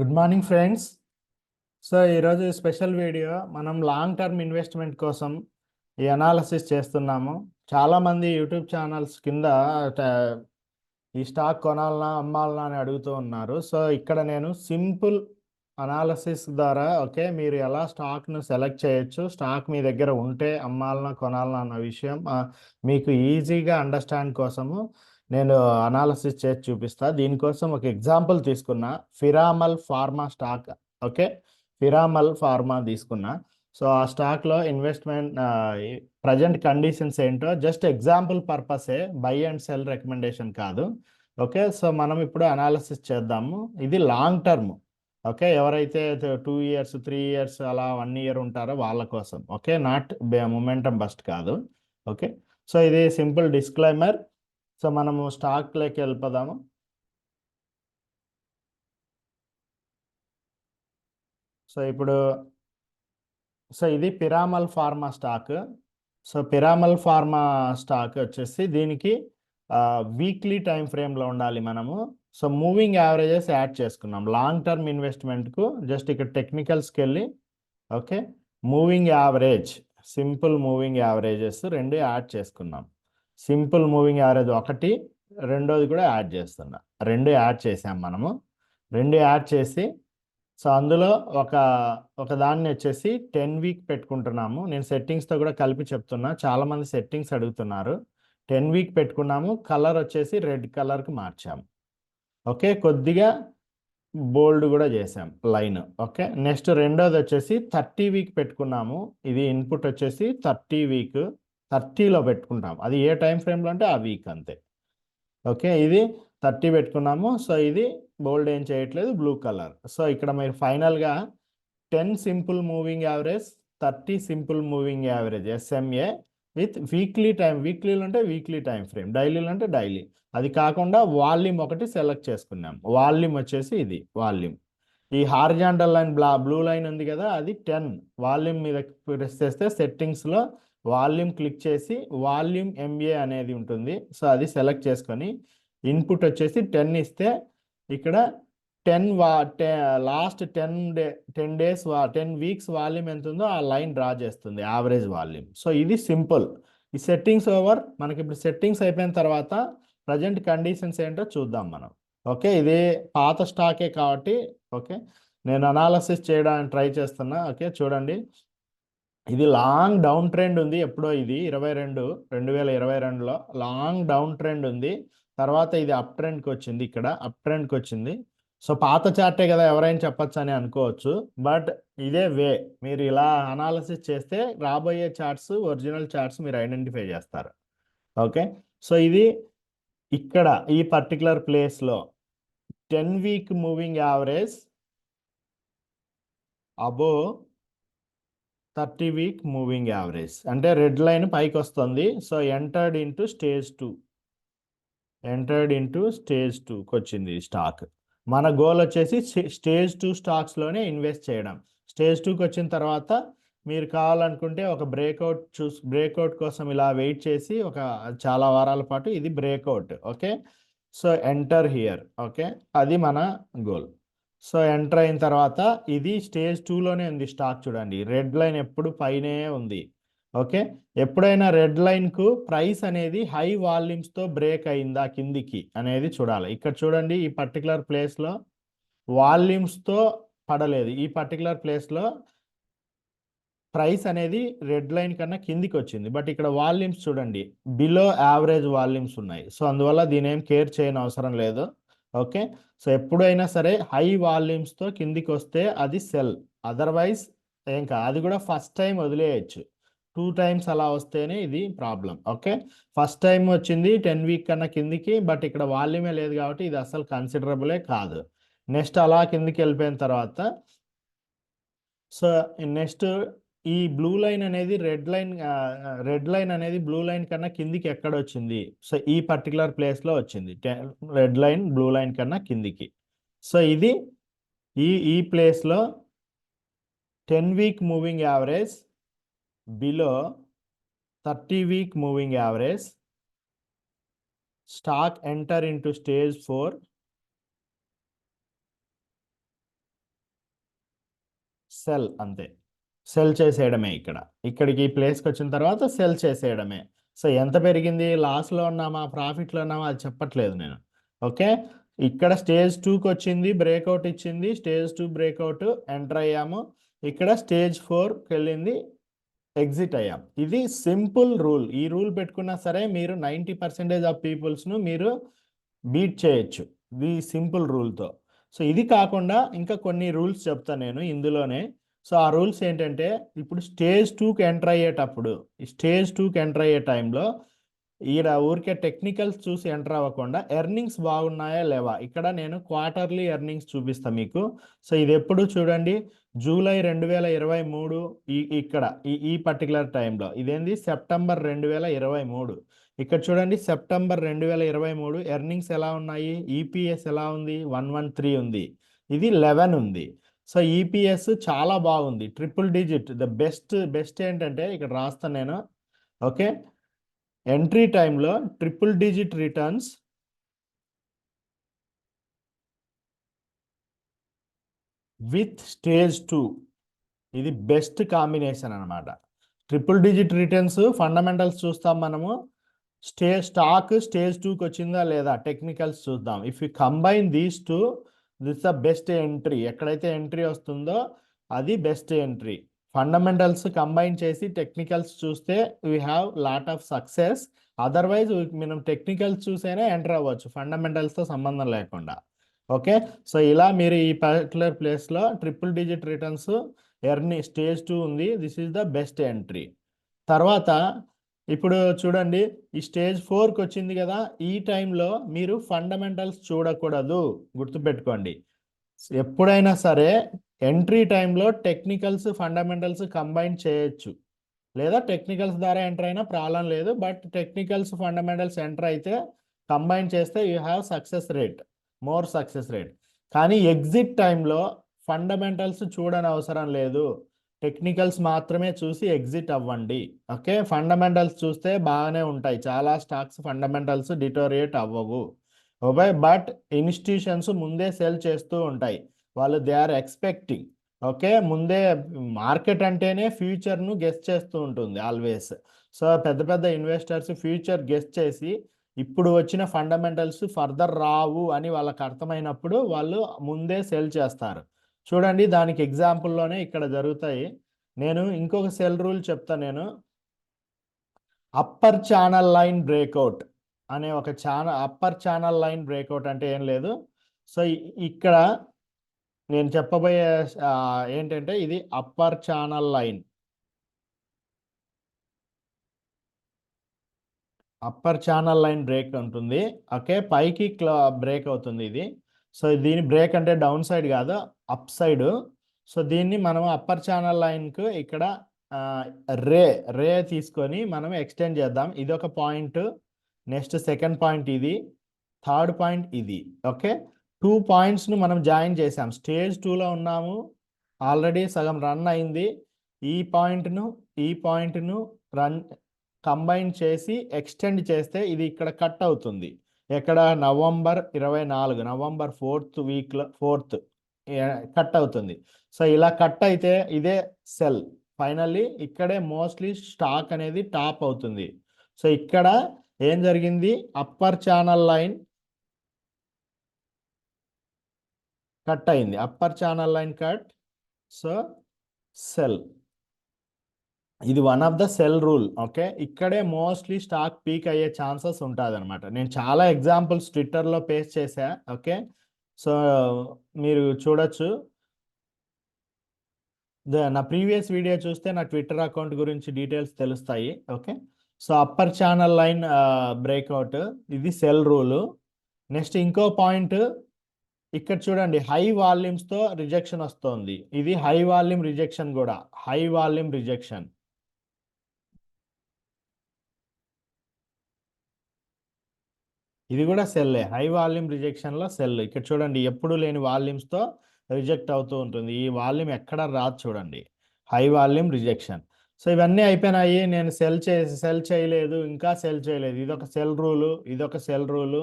Good morning friends. So ఈరోజు special video మనం long term investment కోసం ఈ అనాలసిస్ చేస్తున్నాము. చాలామంది యూట్యూబ్ ఛానల్స్ కింద ట- ఈ స్టాక్ కొనాలనా అమ్మాలనా అని అడుగుతూ ఉన్నారు. సో ఇక్కడ నేను సింపుల్ అనాలసిస్ ద్వారా ఓకే మీరు ఎలా స్టాక్ను సెలెక్ట్ చేయొచ్చు స్టాక్ మీ దగ్గర ఉంటే అమ్మాలనా కొనాలనా అన్న విషయం మీకు ఈజీగా అండర్స్టాండ్ కోసము నేను అనాలసిస్ చేసి చూపిస్తా. దీనికోసం ఒక ఎగ్జాంపుల్ తీసుకున్నా. Piramal pharma stock okay Piramal pharma తీసుకున్నా. సో ఆ స్టాక్లో ఇన్వెస్ట్మెంట్ ప్రజెంట్ కండిషన్స్ ఏంటో జస్ట్ ఎగ్జాంపుల్ పర్పసే బై అండ్ సెల్ రికమెండేషన్ కాదు. ఓకే సో మనం ఇప్పుడు అనాలిసిస్ చేద్దాము. ఇది లాంగ్ టర్మ్ ఓకే ఎవరైతే టూ ఇయర్స్ త్రీ ఇయర్స్ అలా వన్ ఇయర్ ఉంటారో వాళ్ళ కోసం ఓకే నాట్ మొమెంటం బస్ట్ కాదు ఓకే సో ఇది సింపుల్ డిస్క్లైమర్ సో మనము స్టాక్లోకి వెళ్ళిపోదాము. సో ఇప్పుడు సో ఇది Piramal pharma stock. So Piramal pharma stock వచ్చేసి దీనికి వీక్లీ టైం ఫ్రేమ్లో ఉండాలి మనము. సో మూవింగ్ యావరేజెస్ యాడ్ చేసుకున్నాం. లాంగ్ టర్మ్ ఇన్వెస్ట్మెంట్కు జస్ట్ ఇక్కడ టెక్నికల్స్కి వెళ్ళి okay. Moving average simple moving averages రెండు యాడ్ చేసుకున్నాం. సింపుల్ మూవింగ్ యావరేజ్ ఒకటి రెండోది కూడా యాడ్ చేస్తున్నా. రెండు యాడ్ చేసాం మనము. రెండు యాడ్ చేసి సో అందులో ఒక ఒక దాన్ని వచ్చేసి టెన్ వీక్ పెట్టుకుంటున్నాము. నేను సెట్టింగ్స్తో కూడా కలిపి చెప్తున్నా. చాలామంది సెట్టింగ్స్ అడుగుతున్నారు. టెన్ వీక్ పెట్టుకున్నాము. కలర్ వచ్చేసి రెడ్ కలర్కి మార్చాము. ఓకే? కొద్దిగా బోల్డ్ కూడా చేసాం లైన్. ఓకే? నెక్స్ట్ రెండోది వచ్చేసి థర్టీ వీక్ పెట్టుకున్నాము. ఇది ఇన్పుట్ వచ్చేసి థర్టీ వీక్. థర్టీలో పెట్టుకుంటాం. అది ఏ టైం ఫ్రేమ్లో అంటే ఆ వీక్ అంతే. ఓకే? ఇది థర్టీ పెట్టుకున్నాము. సో ఇది బోల్డ్ ఏం చేయట్లేదు బ్లూ కలర్. సో ఇక్కడ మీరు ఫైనల్గా ten simple moving average thirty simple moving average SMA with weekly time వీక్లీలో అంటే వీక్లీ టైం ఫ్రేమ్ డైలీలు అంటే డైలీ. అది కాకుండా వాల్యూమ్ ఒకటి సెలెక్ట్ చేసుకున్నాం. వాల్యూమ్ వచ్చేసి ఇది వాల్యూమ్. ఈ హార్జాంటల్ లైన్ బ్లా బ్లూ లైన్ ఉంది కదా అది టెన్. వాల్యూమ్ మీద ప్రెస్ చేస్తే సెట్టింగ్స్లో వాల్యూమ్ క్లిక్ చేసి వాల్యూమ్ ఎంఏ అనేది ఉంటుంది. సో అది సెలెక్ట్ చేసుకొని ఇన్పుట్ వచ్చేసి టెన్ ఇస్తే ఇక్కడ టెన్ వా టె last ten day ten days వా టెన్ వీక్స్ వాల్యూమ్ ఎంత ఉందో ఆ లైన్ డ్రా చేస్తుంది యావరేజ్ వాల్యూమ్. సో ఇది సింపుల్. ఈ సెట్టింగ్స్ ఓవర్ మనకి ఇప్పుడు సెట్టింగ్స్ అయిపోయిన తర్వాత ప్రజెంట్ కండిషన్స్ ఏంటో చూద్దాం మనం. ఓకే ఇది పాత స్టాకే కాబట్టి ఓకే నేను అనాలసిస్ చేయడానికి ట్రై చేస్తున్నా. ఓకే చూడండి. ఇది లాంగ్ డౌన్ ట్రెండ్ ఉంది ఎప్పుడో ఇది ఇరవై రెండు రెండు వేల ఇరవై రెండులో లాంగ్ డౌన్ ట్రెండ్ ఉంది. తర్వాత ఇది అప్ ట్రెండ్కి వచ్చింది ఇక్కడ అప్ ట్రెండ్కి వచ్చింది. సో పాత చార్టే కదా ఎవరైనా చెప్పొచ్చు అని అనుకోవచ్చు. బట్ ఇదే వే మీరు ఇలా అనాలసిస్ చేస్తే రాబోయే చార్ట్స్ ఒరిజినల్ చార్ట్స్ మీరు ఐడెంటిఫై చేస్తారు. ఓకే? సో ఇది ఇక్కడ ఈ పర్టికులర్ ప్లేస్లో ten week moving average above thirty week moving average. అంటే రెడ్ లైన్ పైకి వస్తుంది so entered into stage two. Entered into stage టూకి వచ్చింది స్టాక్. మన గోల్ వచ్చేసి స్టేజ్ టూ స్టాక్స్లోనే ఇన్వెస్ట్ చేయడం. స్టేజ్ టూకి వచ్చిన తర్వాత మీరు కావాలనుకుంటే ఒక బ్రేక్అవుట్ చూస్ బ్రేక్అవుట్ కోసం ఇలా వెయిట్ చేసి ఒక చాలా వారాల పాటు ఇది breakout. Okay? So enter here. Okay? అది మన గోల్. సో ఎంటర్ అయిన తర్వాత ఇది స్టేజ్ టూలోనే ఉంది స్టాక్ చూడండి. రెడ్ లైన్ ఎప్పుడు పైనే ఉంది. ఓకే? ఎప్పుడైనా రెడ్ లైన్కు ప్రైస్ అనేది హై వాల్యూమ్స్తో బ్రేక్ అయిందా కిందికి అనేది చూడాలి. ఇక్కడ చూడండి ఈ పర్టికులర్ ప్లేస్లో వాల్యూమ్స్తో పడలేదు. ఈ పర్టికులర్ ప్లేస్లో ప్రైస్ అనేది రెడ్ లైన్ కన్నా కిందికి వచ్చింది. బట్ ఇక్కడ వాల్యూమ్స్ చూడండి. బిలో యావరేజ్ వాల్యూమ్స్ ఉన్నాయి. సో అందువల్ల దీని ఏం కేర్ చేయని అవసరం లేదు. ఓకే? సో ఎప్పుడైనా సరే హై వాల్యూమ్స్తో కిందికి వస్తే అది సెల్. అదర్వైజ్ ఏం కాదు అది కూడా ఫస్ట్ టైం వదిలేయచ్చు. టూ టైమ్స్ అలా వస్తేనే ఇది ప్రాబ్లం ఓకే? ఫస్ట్ టైం వచ్చింది టెన్ వీక్ కన్నా కిందికి బట్ ఇక్కడ వాల్యూమే లేదు కాబట్టి ఇది అసలు కన్సిడరబులే కాదు. నెక్స్ట్ అలా కిందికి వెళ్ళిపోయిన తర్వాత సో నెక్స్ట్ ఈ బ్లూ లైన్ అనేది రెడ్ లైన్ రెడ్ లైన్ అనేది బ్లూ లైన్ కన్నా కిందికి ఎక్కడ వచ్చింది? సో ఈ పర్టికులర్ ప్లేస్లో వచ్చింది. రెడ్ లైన్ బ్లూ లైన్ కన్నా కిందికి. సో ఇది ఈ ఈ ప్లేస్లో ten week moving average below thirty week moving average stock enter into stage four sell అంతే. సెల్ చేసేయడమే ఇక్కడ. ఇక్కడికి ఈ ప్లేస్కి వచ్చిన తర్వాత సెల్ చేసేయడమే. సో ఎంత పెరిగింది? లాస్లో ఉన్నామా? ప్రాఫిట్లో ఉన్నామా? అది చెప్పట్లేదు నేను. ఓకే? ఇక్కడ స్టేజ్ టూకి వచ్చింది బ్రేక్అవుట్ ఇచ్చింది స్టేజ్ టూ బ్రేక్అవుట్ ఎంటర్ అయ్యాము. ఇక్కడ స్టేజ్ ఫోర్కి వెళ్ళింది ఎగ్జిట్ అయ్యాం. ఇది సింపుల్ రూల్. ఈ రూల్ పెట్టుకున్నా సరే మీరు నైంటీ పర్సెంటేజ్ ఆఫ్ పీపుల్స్ను మీరు బీట్ చేయొచ్చు. ఈ సింపుల్ రూల్తో. సో ఇది కాకుండా ఇంకా కొన్ని రూల్స్ చెప్తాను నేను ఇందులోనే. సో ఆ రూల్స్ ఏంటంటే ఇప్పుడు స్టేజ్ టూకి ఎంటర్ అయ్యేటప్పుడు ఈ స్టేజ్ టూకి ఎంటర్ అయ్యే టైంలో ఈడ ఊరికే టెక్నికల్స్ చూసి ఎంటర్ అవ్వకుండా ఎర్నింగ్స్ బాగున్నాయా లేవా? ఇక్కడ నేను క్వార్టర్లీ ఎర్నింగ్స్ చూపిస్తాను మీకు. సో ఇది ఎప్పుడు చూడండి జూలై రెండు వేల ఇరవై మూడు ఈ ఇక్కడ ఈ ఈ పర్టికులర్ టైంలో. ఇదేంది? సెప్టెంబర్ రెండు వేల ఇరవై మూడు. ఇక్కడ చూడండి సెప్టెంబర్ రెండు వేల ఇరవై మూడు ఎర్నింగ్స్ ఎలా ఉన్నాయి? ఈపీఎస్ ఎలా ఉంది? వన్ వన్ త్రీ ఉంది. ఇది లెవెన్ ఉంది. సో ఈపీఎస్ చాలా బాగుంది. Triple digit the best best ఏంటంటే ఇక్కడ రాస్తాను నేను. ఓకే? ఎంట్రీ టైంలో triple digit returns with stage two ఇది బెస్ట్ కాంబినేషన్ అనమాట ట్రిపుల్ డిజిట్ రిటర్న్స్ ఫండమెంటల్స్ చూస్తాం మనము. స్టే స్టాక్ స్టేజ్ టూకి వచ్చిందా లేదా? టెక్నికల్స్ చూద్దాం. If you combine these two this the best entry. ఎక్కడైతే ఎంట్రీ వస్తుందో అది బెస్ట్ ఎంట్రీ. ఫండమెంటల్స్ కంబైన్ చేసి టెక్నికల్స్ చూస్తే we have lot of success. Otherwise మనం టెక్నికల్స్ చూసేనే ఎంటర్ అవ్వచ్చు. ఫండమెంటల్స్తో సంబంధం లేకుండా. ఓకే? సో ఇలా మీరు ఈ పర్టికులర్ ప్లేస్లో ట్రిపుల్ డిజిట్ రిటర్న్స్ ఎర్ని స్టేజ్ టూ ఉంది. This is the best entry. తర్వాత ఇప్పుడు చూడండి ఈ స్టేజ్ ఫోర్కి వచ్చింది కదా ఈ టైంలో మీరు ఫండమెంటల్స్ చూడకూడదు. గుర్తుపెట్టుకోండి. ఎప్పుడైనా సరే ఎంట్రీ టైంలో టెక్నికల్స్ ఫండమెంటల్స్ కంబైన్ చేయొచ్చు. లేదా టెక్నికల్స్ ద్వారా ఎంటర్ అయినా ప్రాబ్లం లేదు బట్ టెక్నికల్స్ ఫండమెంటల్స్ ఎంటర్ అయితే కంబైన్ చేస్తే you have success rate more success rate. కానీ ఎగ్జిట్ టైంలో ఫండమెంటల్స్ చూడని అవసరం లేదు. టెక్నికల్స్ మాత్రమే చూసి ఎగ్జిట్ అవ్వండి. ఓకే? ఫండమెంటల్స్ చూస్తే బాగానే ఉంటాయి. చాలా స్టాక్స్ ఫండమెంటల్స్ డిటోరియేట్ అవ్వవు. ఓకే? బట్ ఇన్స్టిట్యూషన్స్ ముందే సెల్ చేస్తూ ఉంటాయి. వాళ్ళు దే ఆర్ ఎక్స్పెక్టింగ్. ఓకే? ముందే మార్కెట్ అంటేనే ఫ్యూచర్ను గెస్ చేస్తూ ఉంటుంది ఆల్వేస్. సో పెద్ద పెద్ద ఇన్వెస్టర్స్ ఫ్యూచర్ గెస్ట్ చేసి ఇప్పుడు వచ్చిన ఫండమెంటల్స్ ఫర్దర్ రావు అని వాళ్ళకి అర్థమైనప్పుడు వాళ్ళు ముందే సెల్ చేస్తారు. చూడండి దానికి ఎగ్జాంపుల్లోనే ఇక్కడ జరుగుతాయి. నేను ఇంకొక సెల్ రూల్ చెప్తా నేను. అప్పర్ ఛానల్ లైన్ బ్రేక్అవుట్ అనే ఒక channel upper channel line breakout అంటే ఏం లేదు. సో ఇక్కడ నేను చెప్పబోయే ఏంటంటే ఇది upper channel line upper channel line break ఉంటుంది. ఓకే పైకి క్లా బ్రేక్ అవుతుంది ఇది. సో దీని బ్రేక్ అంటే డౌన్ సైడ్ కాదు అప్ సైడ్. సో దీన్ని మనం అప్పర్ ఛానల్ లైన్కు ఇక్కడ రే రే తీసుకొని మనం ఎక్స్టెండ్ చేద్దాం. ఇది ఒక పాయింట్ నెక్స్ట్ సెకండ్ పాయింట్ ఇది థర్డ్ పాయింట్ ఇది ఓకే? టూ పాయింట్స్ను మనం జాయిన్ చేసాం స్టేజ్ టూలో ఉన్నాము. ఆల్రెడీ సగం రన్ అయింది. ఈ పాయింట్ను ఈ పాయింట్ను రన్ కంబైన్ చేసి ఎక్స్టెండ్ చేస్తే ఇది ఇక్కడ కట్ అవుతుంది. ఎక్కడ? నవంబర్ ఇరవై నాలుగు నవంబర్ ఫోర్త్ వీక్లో ఫోర్త్. కట్ అవుతుంది. సో ఇలా కట్ అయితే ఇదే సెల్. ఫైనల్లీ ఇక్కడే మోస్ట్లీ స్టాక్ అనేది టాప్ అవుతుంది. సో ఇక్కడ ఏం జరిగింది? అప్పర్ ఛానల్ లైన్ కట్ అయింది. Upper channel line cut. So sell. ఇది one of the sell rule okay ఇక్కడే మోస్ట్లీ స్టాక్ పీక్ అయ్యే ఛాన్సెస్ ఉంటుంది అనమాట నేను చాలా ఎగ్జాంపుల్స్ ట్విట్టర్లో పేస్ట్ చేశా ఓకే సో మీరు చూడొచ్చు. ద- నా ప్రీవియస్ వీడియో చూస్తే నా ట్విట్టర్ అకౌంట్ గురించి డీటెయిల్స్ తెలుస్తాయి okay so upper channel line breakout ఇది సెల్ రూలు నెక్స్ట్ ఇంకో పాయింట్ ఇక్కడ చూడండి హై వాల్యూమ్స్తో రిజెక్షన్ వస్తుంది. ఇది హై వాల్యూమ్ రిజెక్షన్ కూడా. హై వాల్యూమ్ రిజెక్షన్ ఇది కూడా సెల్లే. హై వాల్యూమ్ రిజెక్షన్లో సెల్ ఇక్కడ చూడండి ఎప్పుడు లేని వాల్యూమ్స్తో రిజెక్ట్ అవుతూ ఉంటుంది. ఈ వాల్యూమ్ ఎక్కడ రాదు చూడండి. High volume rejection. సో ఇవన్నీ అయిపోయినాయి. నేను సెల్ చే సెల్ చేయలేదు ఇంకా సెల్ చేయలేదు. ఇదొక సెల్ రూలు ఇదొక సెల్ రూలు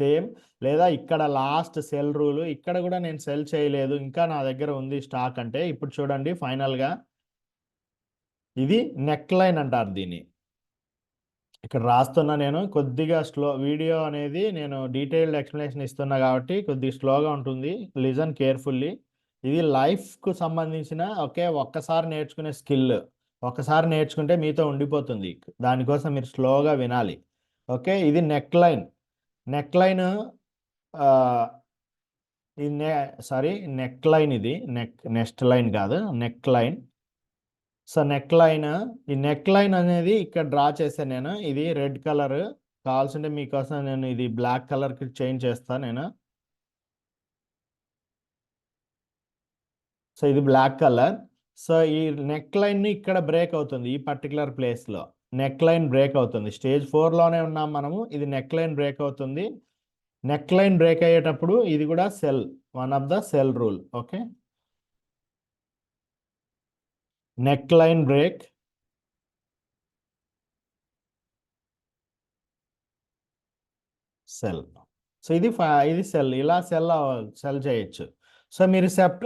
సేమ్. లేదా ఇక్కడ లాస్ట్ సెల్ రూలు ఇక్కడ కూడా నేను సెల్ చేయలేదు ఇంకా నా దగ్గర ఉంది స్టాక్ అంటే. ఇప్పుడు చూడండి ఫైనల్గా ఇది నెక్ లైన్ అంటారు దీన్ని. ఇక్కడ రాస్తున్నా నేను. కొద్దిగా స్లో వీడియో అనేది నేను డీటెయిల్డ్ ఎక్స్ప్లెనేషన్ ఇస్తున్నా కాబట్టి కొద్దిగా స్లోగా ఉంటుంది. Listen carefully. ఇది లైఫ్కు సంబంధించిన ఒకే ఒక్కసారి నేర్చుకునే స్కిల్. ఒకసారి నేర్చుకుంటే మీతో ఉండిపోతుంది. దానికోసం మీరు స్లోగా వినాలి. ఓకే? ఇది నెక్ లైన్ నెక్ లైన్ ఇది సారీ నెక్ లైన్ ఇది. నెక్ నెక్స్ట్ లైన్ కాదు. Neck line so neck line ఈ నెక్ లైన్ అనేది ఇక్కడ డ్రా చేశాను నేను. ఇది రెడ్ కలర్. కావాల్సింటే మీకోసం నేను ఇది బ్లాక్ కలర్కి చేంజ్ చేస్తాను నేను. సో ఇది బ్లాక్ కలర్. సో ఈ నెక్ లైన్ ఇక్కడ బ్రేక్ అవుతుంది ఈ పర్టికులర్ ప్లేస్లో. నెక్ లైన్ బ్రేక్ అవుతుంది. స్టేజ్ ఫోర్లోనే ఉన్నాం మనము. ఇది నెక్ లైన్ బ్రేక్ అవుతుంది. నెక్ లైన్ బ్రేక్ అయ్యేటప్పుడు ఇది కూడా sell. One of the sell rule. Okay? Neck line break sell so ఇది ఇది సెల్ ఇలా సెల్ సెల్ చేయొచ్చు. సో మీరు సెప్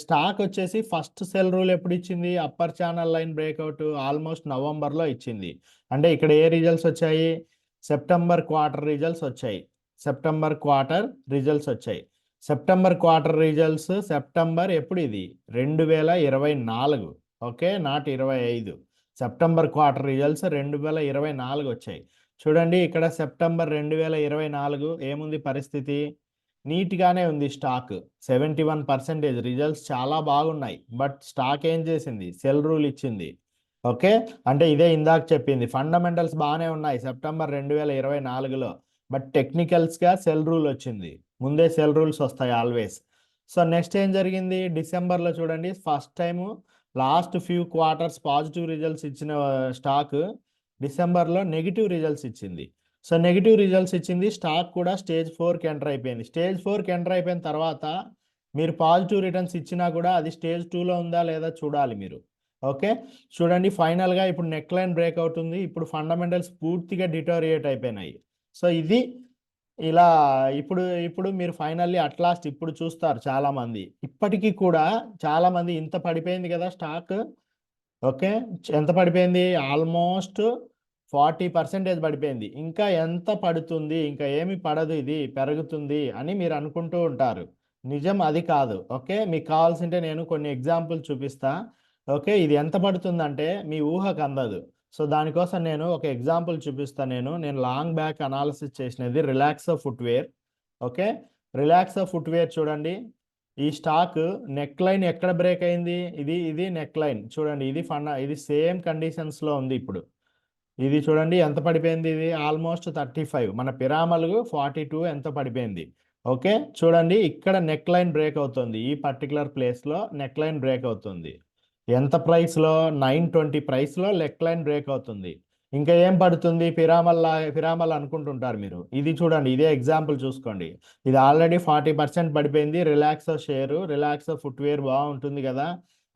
స్టాక్ వచ్చేసి ఫస్ట్ సెల్ రూల్ ఎప్పుడు ఇచ్చింది? Upper channel line breakout almost నవంబర్లో ఇచ్చింది. అంటే ఇక్కడ ఏ రిజల్ట్స్ వచ్చాయి? సెప్టెంబర్ క్వార్టర్ రిజల్ట్స్ వచ్చాయి. సెప్టెంబర్ క్వార్టర్ రిజల్ట్స్ వచ్చాయి. సెప్టెంబర్ క్వార్టర్ రిజల్ట్స్ సెప్టెంబర్ ఎప్పుడు ఇది? రెండు వేల ఇరవై నాలుగు. ఓకే నాట్ ఇరవై ఐదు. సెప్టెంబర్ క్వార్టర్ రిజల్ట్స్ రెండు వేల ఇరవై నాలుగు వచ్చాయి. చూడండి ఇక్కడ సెప్టెంబర్ రెండు వేల ఇరవై నాలుగు ఏముంది పరిస్థితి? నీట్గానే ఉంది stock. Seventy one percentage. Results చాలా బాగున్నాయి. బట్ స్టాక్ ఏం చేసింది? సెల్ రూల్ ఇచ్చింది. ఓకే అంటే ఇదే ఇందాక చెప్పింది. ఫండమెంటల్స్ బాగానే ఉన్నాయి సెప్టెంబర్ రెండు వేల ఇరవై నాలుగులో. బట్ టెక్నికల్స్గా సెల్ రూల్ వచ్చింది. ముందే సెల్ రూల్స్ వస్తాయి ఆల్వేస్. సో నెక్స్ట్ ఏం జరిగింది? డిసెంబర్లో చూడండి first time last few quarters positive results ఇచ్చిన స్టాక్ డిసెంబర్లో నెగిటివ్ రిజల్ట్స్ ఇచ్చింది. సో నెగిటివ్ రిజల్ట్స్ ఇచ్చింది స్టాక్ కూడా స్టేజ్ ఫోర్కి ఎంటర్ అయిపోయింది. స్టేజ్ ఫోర్కి ఎంటర్ అయిపోయిన తర్వాత మీరు పాజిటివ్ రిటర్న్స్ ఇచ్చినా కూడా అది స్టేజ్ టూలో ఉందా లేదా చూడాలి మీరు. ఓకే? చూడండి ఫైనల్గా ఇప్పుడు నెక్ లైన్ బ్రేక్ అవుతుంది. ఇప్పుడు ఫండమెంటల్స్ పూర్తిగా డిటోరియేట్ అయిపోయినాయి. సో ఇది ఇలా ఇప్పుడు ఇప్పుడు మీరు ఫైనల్లీ అట్లాస్ట్ ఇప్పుడు చూస్తారు చాలామంది. ఇప్పటికీ కూడా చాలామంది ఇంత పడిపోయింది కదా స్టాక్? ఓకే? ఎంత పడిపోయింది? ఆల్మోస్ట్ ఫార్టీ పర్సెంటేజ్ పడిపోయింది. ఇంకా ఎంత పడుతుంది? ఇంకా ఏమి పడదు ఇది పెరుగుతుంది అని మీరు అనుకుంటూ ఉంటారు. నిజం అది కాదు. ఓకే? మీకు కావాల్సింటే నేను కొన్ని ఎగ్జాంపుల్ చూపిస్తా. ఓకే? ఇది ఎంత పడుతుందంటే మీ ఊహకు అందదు. సో దానికోసం నేను ఒక ఎగ్జాంపుల్ చూపిస్తాను నేను. నేను లాంగ్ బ్యాక్ అనాలిసిస్ చేసినది Relaxo footwear okay? Relaxo footwear చూడండి. ఈ స్టాక్ నెక్ లైన్ ఎక్కడ బ్రేక్ అయింది? ఇది ఇది నెక్ లైన్ చూడండి ఇది ఫండ ఇది సేమ్ కండిషన్స్లో ఉంది ఇప్పుడు. ఇది చూడండి ఎంత పడిపోయింది ఇది? ఆల్మోస్ట్ థర్టీ ఫైవ్ మన పిరామల్ ఫార్టీ టూ ఎంత పడిపోయింది? ఓకే? చూడండి ఇక్కడ నెక్ లైన్ బ్రేక్ అవుతుంది. ఈ పర్టికులర్ ప్లేస్లో నెక్ లైన్ బ్రేక్ అవుతుంది. ఎంత ప్రైస్లో? నైన్ ట్వంటీ ప్రైస్లో లెక్ లైన్ బ్రేక్ అవుతుంది. ఇంకా ఏం పడుతుంది? పిరామల్లా పిరామల్ అనుకుంటుంటారు మీరు. ఇది చూడండి ఇదే ఎగ్జాంపుల్ చూసుకోండి. ఇది ఆల్రెడీ ఫార్టీ పర్సెంట్ పడిపోయింది. రిలాక్సో షేరు రిలాక్సో ఫుట్వేర్ బాగుంటుంది కదా.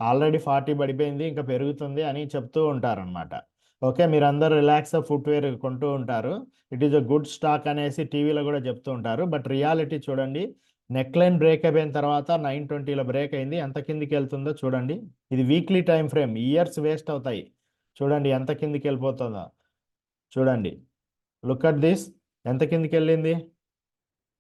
ఆల్రెడీ ఫార్టీ పడిపోయింది ఇంకా పెరుగుతుంది అని చెప్తూ ఉంటారనమాట ఓకే మీరు అందరూ రిలాక్స్ ఫుట్వేర్ కొంటూ ఉంటారు. It is a good stock అనేసి టీవీలో కూడా చెప్తూ ఉంటారు. బట్ రియాలిటీ చూడండి నెక్ లైన్ బ్రేక్ అయిపోయిన తర్వాత నైన్ ట్వంటీలో బ్రేక్ అయింది. ఎంత కిందికి వెళ్తుందో చూడండి. ఇది weekly time frame. Years waste అవుతాయి. చూడండి ఎంత కిందికి వెళ్ళిపోతుందో చూడండి. Look at this. ఎంత కిందికి వెళ్ళింది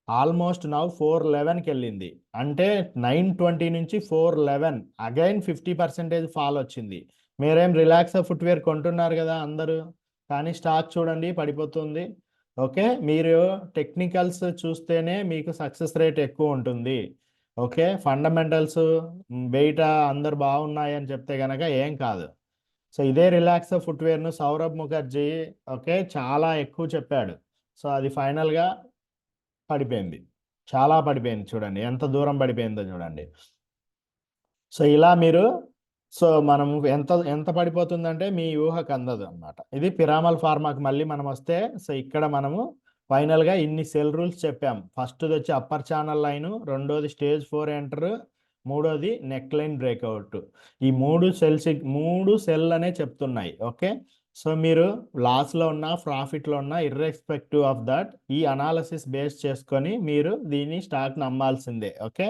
ఆల్మోస్ట్ నవ్ ఫోర్ లెవెన్కి వెళ్ళింది అంటే నైన్ ట్వంటీ నుంచి four eleven. Again fifty percentage fall వచ్చింది. మీరేం రిలాక్స్ ఫుట్వేర్ కొంటున్నారు కదా అందరూ. కానీ స్టాక్ చూడండి పడిపోతుంది. ఓకే? మీరు టెక్నికల్స్ చూస్తేనే మీకు సక్సెస్ రేట్ ఎక్కువ ఉంటుంది. ఓకే? ఫండమెంటల్స్ బయట అందరు బాగున్నాయి అని చెప్తే కనుక ఏం కాదు. సో ఇదే రిలాక్స్ ఫుట్వేర్ను సౌరభ్ ముఖర్జీ ఓకే చాలా ఎక్కువ చెప్పాడు. సో అది ఫైనల్గా పడిపోయింది. చాలా పడిపోయింది చూడండి. ఎంత దూరం పడిపోయిందో చూడండి. సో ఇలా మీరు సో మనం ఎంత ఎంత పడిపోతుందంటే మీ ఊహకు అందదు అనమాట ఇది పిరామల్ ఫార్మాకి మళ్ళీ మనం వస్తే సో ఇక్కడ మనము ఫైనల్గా ఇన్ని సెల్ రూల్స్ చెప్పాం. ఫస్ట్ది వచ్చి అప్పర్ ఛానల్ లైన్ రెండోది స్టేజ్ ఫోర్ ఎంటర్ మూడోది నెక్ లైన్ బ్రేక్అవుట్. ఈ మూడు సెల్స్ మూడు సెల్ అనే చెప్తున్నాయి ఓకే? సో మీరు లాస్లో ఉన్న ప్రాఫిట్లో ఉన్న ఇర్రెస్పెక్టివ్ ఆఫ్ దట్ ఈ అనాలసిస్ బేస్ చేసుకొని మీరు దీన్ని స్టాక్ నమ్మాల్సిందే ఓకే?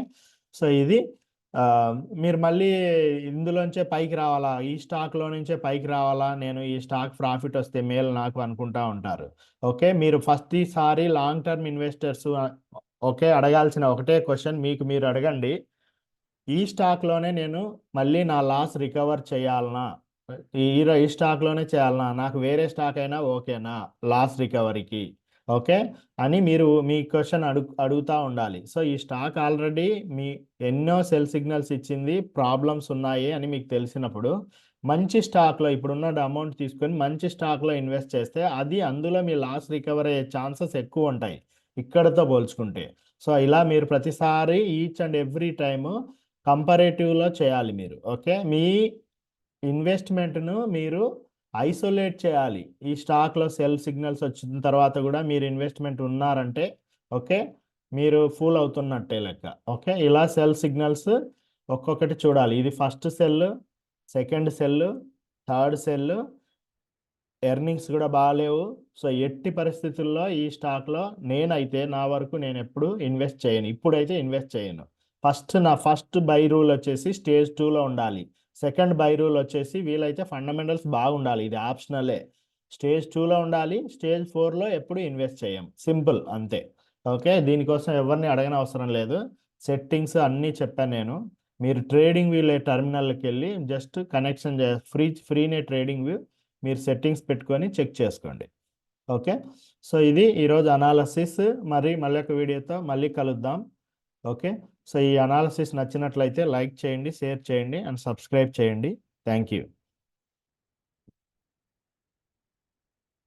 సో ఇది మీరు మళ్ళీ ఇందులోంచే పైకి రావాలా? ఈ స్టాక్లో నుంచే పైకి రావాలా? నేను ఈ స్టాక్ ప్రాఫిట్ వస్తే మేలు నాకు అనుకుంటా ఉంటారు. ఓకే? మీరు ఫస్ట్ ఈసారి లాంగ్ టర్మ్ ఇన్వెస్టర్స్ ఓకే? అడగాల్సిన ఒకటే క్వశ్చన్ మీకు మీరు అడగండి. ఈ స్టాక్లోనే నేను మళ్ళీ నా లాస్ రికవర్ చేయాలనా? ఈ స్టాక్లోనే చేయాలనా? నాకు వేరే స్టాక్ అయినా ఓకేనా? లాస్ రికవరీకి. ఓకే? అని మీరు మీ క్వశ్చన్ అడుగు అడుగుతూ ఉండాలి. సో ఈ స్టాక్ ఆల్రెడీ మీ ఎన్నో సెల్ సిగ్నల్స్ ఇచ్చింది ప్రాబ్లమ్స్ ఉన్నాయి అని మీకు తెలిసినప్పుడు మంచి స్టాక్లో ఇప్పుడున్న అమౌంట్ తీసుకొని మంచి స్టాక్లో ఇన్వెస్ట్ చేస్తే అది అందులో మీ లాస్ రికవర్ అయ్యే ఛాన్సెస్ ఎక్కువ ఉంటాయి ఇక్కడతో పోల్చుకుంటే. సో ఇలా మీరు ప్రతిసారి ఈచ్ అండ్ ఎవ్రీ టైము కంపరేటివ్లో చేయాలి మీరు ఓకే? మీ ఇన్వెస్ట్మెంట్ను మీరు ఐసోలేట్ చేయాలి. ఈ స్టాక్లో సెల్ సిగ్నల్స్ వచ్చిన తర్వాత కూడా మీరు ఇన్వెస్ట్మెంట్ ఉన్నారంటే ఓకే మీరు ఫూల్ అవుతున్నట్టే లెక్క ఓకే. ఇలా సెల్ సిగ్నల్స్ ఒక్కొక్కటి చూడాలి. ఇది first sell second sell third sell earnings కూడా బాగాలేవు. సో ఎట్టి పరిస్థితుల్లో ఈ స్టాక్లో నేనైతే నా వరకు నేను ఎప్పుడు ఇన్వెస్ట్ చేయను. ఇప్పుడైతే ఇన్వెస్ట్ చేయను. ఫస్ట్ నా ఫస్ట్ బై రూల్ వచ్చేసి స్టేజ్ టూలో ఉండాలి. సెకండ్ బై రూల్ వచ్చేసి వీలైతే ఫండమెంటల్స్ బాగుండాలి. ఇది ఆప్షనలే స్టేజ్ టూలో ఉండాలి. స్టేజ్ ఫోర్లో ఎప్పుడు ఇన్వెస్ట్ చేయం. సింపుల్ అంతే. ఓకే? దీనికోసం ఎవరిని అడగని అవసరం లేదు. సెట్టింగ్స్ అన్నీ చెప్పాను నేను. మీరు ట్రేడింగ్ వ్యూ టెర్మినల్కి వెళ్ళి జస్ట్ కనెక్షన్ చే ఫ్రీ ఫ్రీనే ట్రేడింగ్ వ్యూ మీరు సెట్టింగ్స్ పెట్టుకొని చెక్ చేసుకోండి. ఓకే? సో ఇది ఈరోజు అనాలసిస్. మరి మళ్ళీ ఒక వీడియోతో మళ్ళీ కలుద్దాం. ఓకే? సో ఈ అనాలసిస్ నచ్చినట్లయితే లైక్ చేయండి షేర్ చేయండి అండ్ సబ్స్క్రైబ్ చేయండి. Thank you